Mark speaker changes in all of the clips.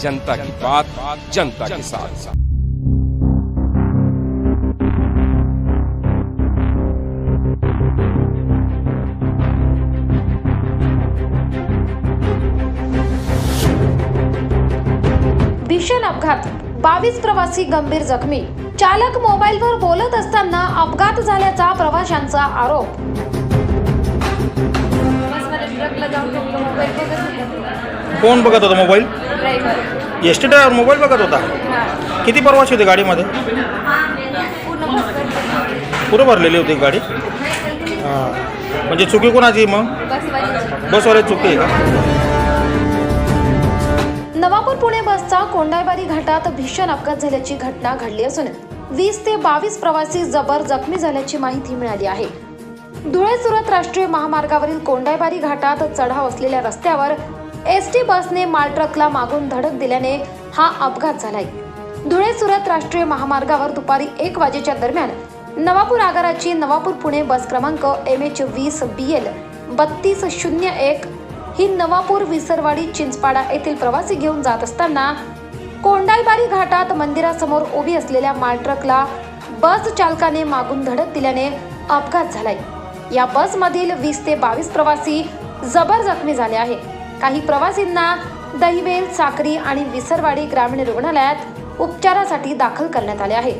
Speaker 1: जनता की बात जनता के साथ।
Speaker 2: भीषण अपघात. बावीस प्रवासी गंभीर जखमी. चालक मोबाईलवर बोलत असताना अपघात झाल्याचा प्रवाशांचा आरोप
Speaker 3: बसमध्ये ट्रकला जाऊन ठेवलं मोबाईल बघत होता
Speaker 4: कोण बघत होता mobile? S T driver mobile बघत होता? किती प्रवासी होते गाडीमध्ये? पुरं भरलेली होती. गाडी? हां. म्हणजे चुकी कोणाची मग?
Speaker 3: बसवाली
Speaker 4: चुकी आहे का?
Speaker 2: नवापूर पुणे बसचा कोंडाईबारी घाटात भीषण अपघात झाल्याची घटना घडली असून वीस ते बावीस प्रवासी जबर जखमी झाल्याची माहिती मिळाली आहे. धुळे सुरत राष्ट्रीय महामार्गावरील कोंडाईबारी घाटात चढाव असलेल्या रस्त्यावर एस टी बसने माल ट्रकला मागून धडक दिल्याने हा अपघात झालाय. धुळे सुरत राष्ट्रीय महामार्गावर दुपारी एक वाजेच्या दरम्यान नवापूर आगाराची नवापूर पुणे बस क्रमांक एम एच वीस बी एल बत्तीस शून्य एक ही नवापूर विसरवाडी चिंचपाडा येथील प्रवासी घेऊन जात असताना कोंडाईबारी घाटात मंदिरासमोर उभी असलेल्या माल ट्रकला बस चालकाने मागून धडक दिल्याने अपघात झालाय. या बसमधील वीस ते बावीस प्रवासी जबर जखमी झाले आहे काही प्रवासींना दहिवेल साक्री आणि विसरवाडी ग्रामीण रुग्णालयात उपचारासाठी दाखल करण्यात आले आहे.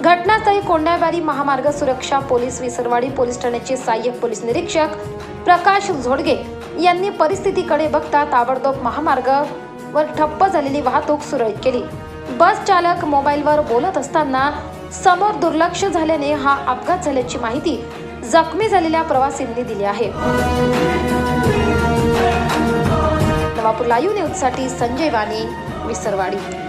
Speaker 2: घटनास्थळी कोंडाईबारी महामार्ग सुरक्षा पोलीस विसरवाडी पोलीस ठाण्याचे सहाय्यक पोलीस निरीक्षक प्रकाश झोडगे यांनी परिस्थितीकडे बघता ताबडतोब महामार्ग वर ठप्प झालेली वाहतूक सुरळीत केली. बस चालक मोबाईलवर बोलत असताना समोर दुर्लक्ष झाल्याने हा अपघात झाल्याची माहिती जखमी झालेल्या प्रवासींनी दिली आहे. नवापूर लाईव्ह न्यूजसाठी संजय वाणी विसरवाडी.